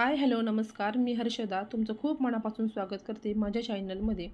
Hi hello नमस्कार. मी हर्षदा. तुमचं खूप मनापासून स्वागत करते माझ्या चॅनलमध्ये.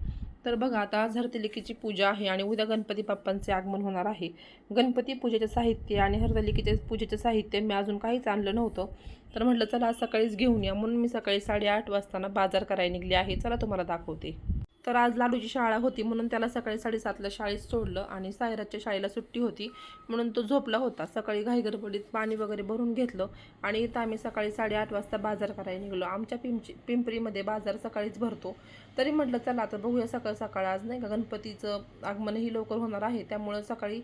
तर बघा आता आज हरतलिकेची पूजा आहे आणि उद्या गणपती बाप्पांचे आगमन होणार आहे. गणपती पूजेचं साहित्य आणि हरतलिकेचे पूजेचं साहित्य मी अजून काहीच आणलं नव्हतं. तर म्हटलं चला आज सकाळीच घेऊन या. म्हणून मी सकाळी साडेआठ वाजताना बाजार करायला निघले आहे. चला तुम्हाला दाखवते. तर आज लाडूची शाळा होती म्हणून त्याला सकाळी साडेसातला शाळेत सोडलं आणि सायराच्या शाळेला सुट्टी होती म्हणून तो झोपला होता. सकाळी घाईगडबडीत पाणी वगैरे भरून घेतलं आणि इथं आम्ही सकाळी साडेआठ वाजता बाजार करायला निघलो. आमच्या पिंपची पिंपरीमध्ये बाजार सकाळीच भरतो. तरी म्हटलं चला आता बघूया सकाळ सकाळ आज नाही का गणपतीचं आगमनही लवकर होणार आहे. त्यामुळं सकाळी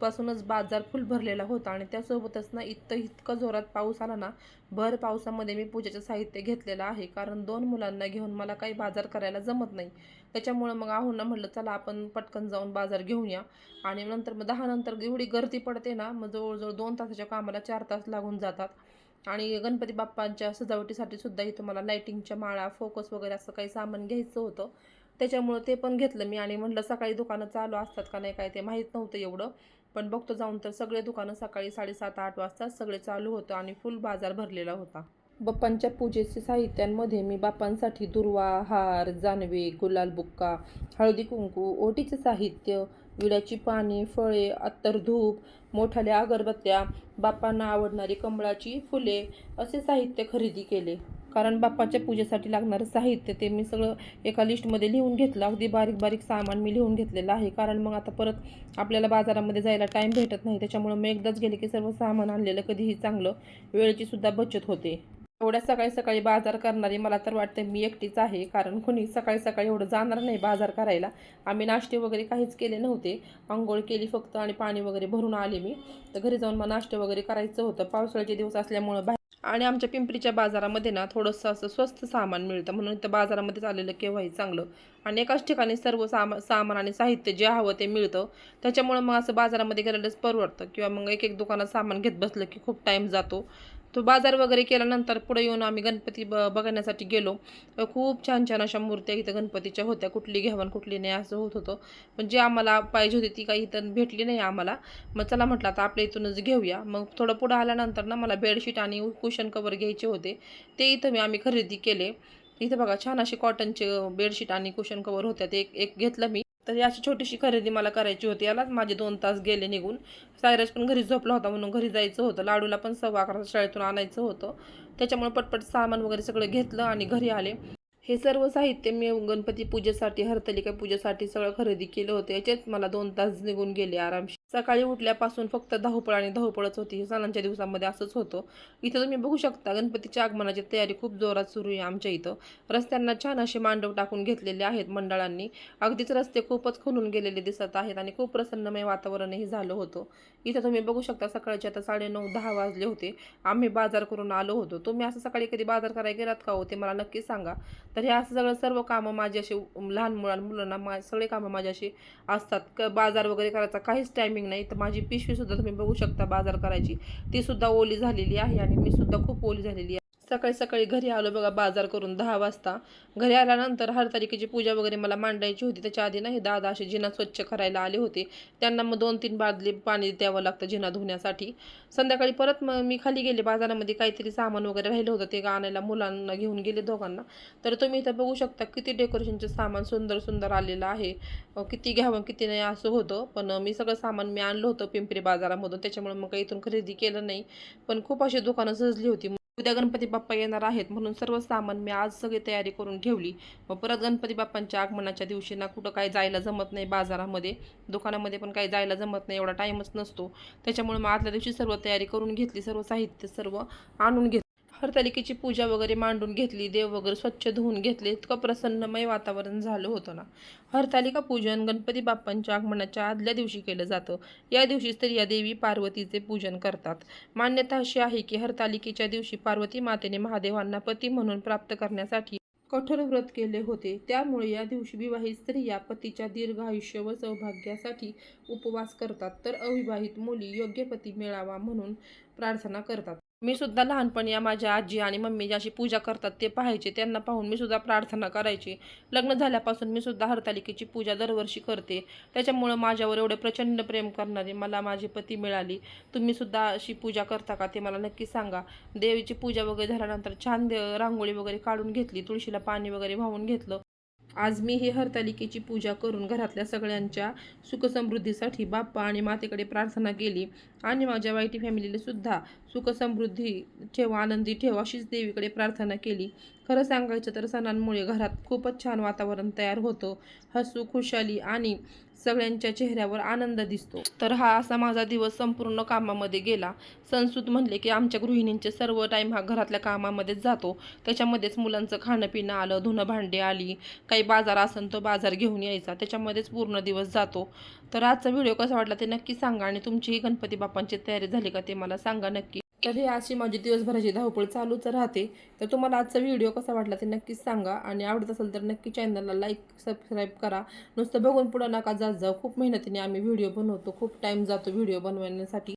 पासूनच बाजार फुल भरलेला होता आणि त्यासोबतच ना इतकं इतकं जोरात पाऊस आला ना भर पावसामध्ये मी पूजेचं साहित्य घेतलेलं आहे. कारण दोन मुलांना घेऊन मला काही बाजार करायला जमत नाही. त्याच्यामुळं मग आहोंना म्हटलं चला आपण पटकन जाऊन बाजार घेऊन या आणि नंतर मग दहा नंतर एवढी गर्दी पडते ना मग जवळजवळ दोन तासाच्या कामाला चार तास लागून जातात. आणि गणपती बाप्पांच्या सजावटीसाठी सुद्धा इथं मला लाईटिंगच्या माळा फोकस वगैरे असं काही सामान घ्यायचं होतं. त्याच्यामुळं ते पण घेतलं मी आणि म्हटलं सकाळी दुकानं चालू असतात का नाही काय ते माहीत नव्हतं एवढं. पण बघतो जाऊन तर सगळे दुकानं सकाळी साडेसात आठ वाजता सगळे चालू होतं आणि फुल बाजार भरलेला होता. बाप्पांच्या पूजेचे साहित्यांमध्ये मी बाप्पांसाठी दुर्वा हार जानवे गुलाल बुक्का हळदी कुंकू ओटीचे साहित्य विड्याची पाने फळे अत्तर धूप मोठाल्या अगरबत्त्या बाप्पांना आवडणारी कमळाची फुले असे साहित्य खरेदी केले. कारण बाप्पाच्या पूजेसाठी लागणारं साहित्य ते मी सगळं एका लिस्टमध्ये लिहून घेतलं. अगदी बारीक बारीक सामान मी लिहून घेतलेलं आहे. कारण मग आता परत आपल्याला बाजारामध्ये जायला टाईम भेटत नाही. त्याच्यामुळं मी एकदाच गेले की सर्व सामान आणलेलं कधीही चांगलं. वेळेची सुद्धा बचत होते. एवढ्या सकाळी सकाळी बाजार करणारी मला तर वाटतं मी एकटीच आहे. कारण कुणी सकाळी सकाळी एवढं जाणार नाही बाजार करायला. आम्ही नाश्ते वगैरे काहीच केले नव्हते. आंघोळ केली फक्त आणि पाणी वगैरे भरून आले मी. तर घरी जाऊन मग नाश्ते वगैरे करायचं होतं. पावसाळ्याचे दिवस असल्यामुळं बाहेर आणि आमच्या पिंपरीच्या बाजारामध्ये ना थोडंसं असं स्वस्त सामान मिळतं. म्हणून इथं बाजारामध्येच आलेलं केव्हाही चांगलं. आणि एकाच ठिकाणी सर्व सामा सामान आणि साहित्य जे हवं ते मिळतं. त्याच्यामुळं मग असं बाजारामध्ये गेलेलंच परवडतं. किंवा मग एक एक दुकानात सामान घेत बसलं की खूप टाईम जातो. तो बाजार वगैरे केल्यानंतर पुढे येऊन आम्ही गणपती ब बघण्यासाठी गेलो. तर खूप छान छान अशा मूर्त्या इथं गणपतीच्या होत्या. कुठली घ्यावन कुठली नाही असं होत होतं. पण जी आम्हाला पाहिजे होती ती काही इथं भेटली नाही आम्हाला. मग चला म्हटलं आता आपल्या इथूनच घेऊया. मग थोडं पुढं आल्यानंतर ना मला बेडशीट आणि कुशन कवर घ्यायचे होते. ते इथं मी आम्ही खरेदी केले. इथं बघा छान असे कॉटनचे बेडशीट आणि कुशन कवर होत्या. ते एक एक घेतलं मी. तर ही अशी छोटीशी खरेदी मला करायची होती. यालाच माझे दोन तास गेले निघून. सायराज पण घरी झोपला होता म्हणून घरी जायचं होतं. लाडूला पण सव्वा अकरा शाळेतून आणायचं होतं. त्याच्यामुळे पटपट सामान वगैरे सगळं घेतलं आणि घरी आले. हे सर्व साहित्य मी गणपती पूजेसाठी हरतलिका पूजेसाठी सगळं खरेदी केलं होतं. याचेच मला दोन तास निघून गेले आरामशी सकाळी उठल्यापासून फक्त धावपळ आणि धावपळच होती. सणांच्या दिवसामध्ये असंच होतं. इथं तुम्ही बघू शकता गणपतीच्या आगमनाची तयारी खूप जोरात सुरू आहे आमच्या इथं. रस्त्यांना छान असे मांडव टाकून घेतलेले आहेत मंडळांनी. अगदीच रस्ते खूपच खुलून गेलेले दिसत आहेत आणि खूप प्रसन्नमय वातावरणही झालं होतं. इथं तुम्ही बघू शकता सकाळचे आता साडेनऊ दहा वाजले होते. आम्ही बाजार करून आलो होतो. तुम्ही असं सकाळी कधी बाजार करायला गेलात का होते मला नक्की सांगा. तर हे असं सगळं सर्व कामं माझी अशी लहान मुलां मुलांना मा सगळे कामं माझ्याशी असतात. क बाजार वगैरे करायचा काहीच टायमिंग नाही तर माझी पिशवीसुद्धा तुम्ही बघू शकता बाजार करायची. ती सुद्धा ओली झालेली आहे आणि मी सुद्धा खूप ओली झालेली आहे. सकाळी सकाळी घरी आलो बघा बाजार करून दहा वाजता. घरी आल्यानंतर हर पूजा वगैरे मला मांडायची होती. त्याच्या आधी नाही दादा असे जिना स्वच्छ करायला आले होते. त्यांना मग दोन तीन बादली पाणी द्यावं लागतं जिना धुण्यासाठी. संध्याकाळी परत मग मी खाली गेले. बाजारामध्ये काहीतरी सामान वगैरे राहिलं होतं. ते आणायला मुलांना घेऊन गेले दोघांना. तर तुम्ही इथं बघू शकता किती डेकोरेशनचं सामान सुंदर सुंदर आलेलं आहे. किती घ्यावं किती नाही असं होतं. पण मी सगळं सामान मी आणलं होतं पिंपरी बाजारामधून. त्याच्यामुळे मग काही इथून खरेदी केलं नाही. पण खूप अशी दुकानं सजली होती. उद्या गणपती बाप्पा येणार आहेत म्हणून सर्व सामान मी आज सगळी तयारी करून ठेवली. मग परत गणपती बाप्पांच्या आगमनाच्या दिवशी ना कुठं काही जायला जमत नाही बाजारामध्ये. दुकानामध्ये पण काही जायला जमत नाही एवढा टाईमच नसतो. त्याच्यामुळे मग आदल्या दिवशी सर्व तयारी करून घेतली सर्व साहित्य सर्व आणून घेतलं. हरतालिकेची पूजा वगैरे मांडून घेतली देव वगैरे स्वच्छ धुवून घेतले इतकं प्रसन्नमय वातावरण झालं होतं ना. हरतालिका पूजन गणपती बाप्पांच्या आगमनाच्या आदल्या दिवशी केलं जातं. या दिवशी स्त्रिया देवी पार्वतीचे पूजन करतात. मान्यता अशी आहे की हरतालिकेच्या दिवशी पार्वती मातेने महादेवांना पती म्हणून प्राप्त करण्यासाठी कठोर व्रत केले होते. त्यामुळे या दिवशी विवाहित स्त्रिया पतीच्या दीर्घ आयुष्य व सौभाग्यासाठी उपवास करतात. तर अविवाहित मुली योग्य पती मिळावा म्हणून प्रार्थना करतात. मी सुद्धा लहानपणी या माझ्या आजी आणि मम्मी जी अशी पूजा करतात ते पाहायचे त्यांना पाहून मी सुद्धा प्रार्थना करायची. लग्न झाल्यापासून मी सुद्धा हरतालिकेची पूजा दरवर्षी करते. त्याच्यामुळं माझ्यावर एवढे प्रचंड प्रेम करणारे मला माझे पती मिळाली. तुम्ही सुद्धा अशी पूजा करता का ते मला नक्की सांगा. देवीची पूजा वगैरे झाल्यानंतर छान दे रांगोळी वगैरे काढून घेतली तुळशीला पाणी वगैरे वाहून घेतलं. आज मी ही हरतालिकेची पूजा करून घरातल्या सगळ्यांच्या सुखसमृद्धीसाठी बाप्पा आणि मातेकडे प्रार्थना केली. आणि माझ्या वाईटी फॅमिलीने सुद्धा सुखसमृद्धी ठेव आनंदी ठेव अशीच देवीकडे प्रार्थना केली. खरं सांगायचं तर सणांमुळे घरात खूपच छान वातावरण तयार होतं. हसू खुशाली आणि सगळ्यांच्या चेहऱ्यावर आनंद दिसतो. तर हा असा माझा दिवस संपूर्ण कामामध्ये गेला. सणसूद म्हणले की आमच्या गृहिणींचे सर्व टाईम हा घरातल्या कामामध्येच जातो. त्याच्यामध्येच मुलांचं खाणं पिणं आलं धुणं भांडे आली. काही बाजार असेल तो बाजार घेऊन यायचा. त्याच्यामध्येच पूर्ण दिवस जातो. तर आजचा व्हिडिओ कसा वाटला ते नक्की सांगा आणि तुमचीही गणपती बाप्पांची तयारी झाली का ते मला सांगा नक्की. तर हे अशी माझी दिवसभराची धावपळ चालूच राहते. तर तुम्हाला आजचा व्हिडिओ कसा वाटला ते नक्कीच सांगा. आणि आवडत असेल तर नक्की चॅनलला लाईक सबस्क्राईब करा. नुसतं बघून पुढं नका जात जाऊ. खूप मेहनतीने आम्ही व्हिडिओ बनवतो. खूप टाईम जातो व्हिडिओ बनवण्यासाठी.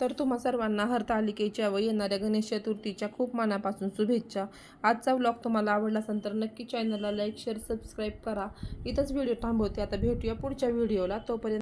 तर तुम्हा सर्वांना हरतालिकेच्या व येणाऱ्या गणेश चतुर्थीच्या खूप मनापासून शुभेच्छा. आजचा व्लॉग तुम्हाला आवडला असेल तर नक्की चॅनलला लाईक शेअर सबस्क्राईब करा. इथंच व्हिडिओ थांबवते. आता भेटूया पुढच्या व्हिडिओला तोपर्यंत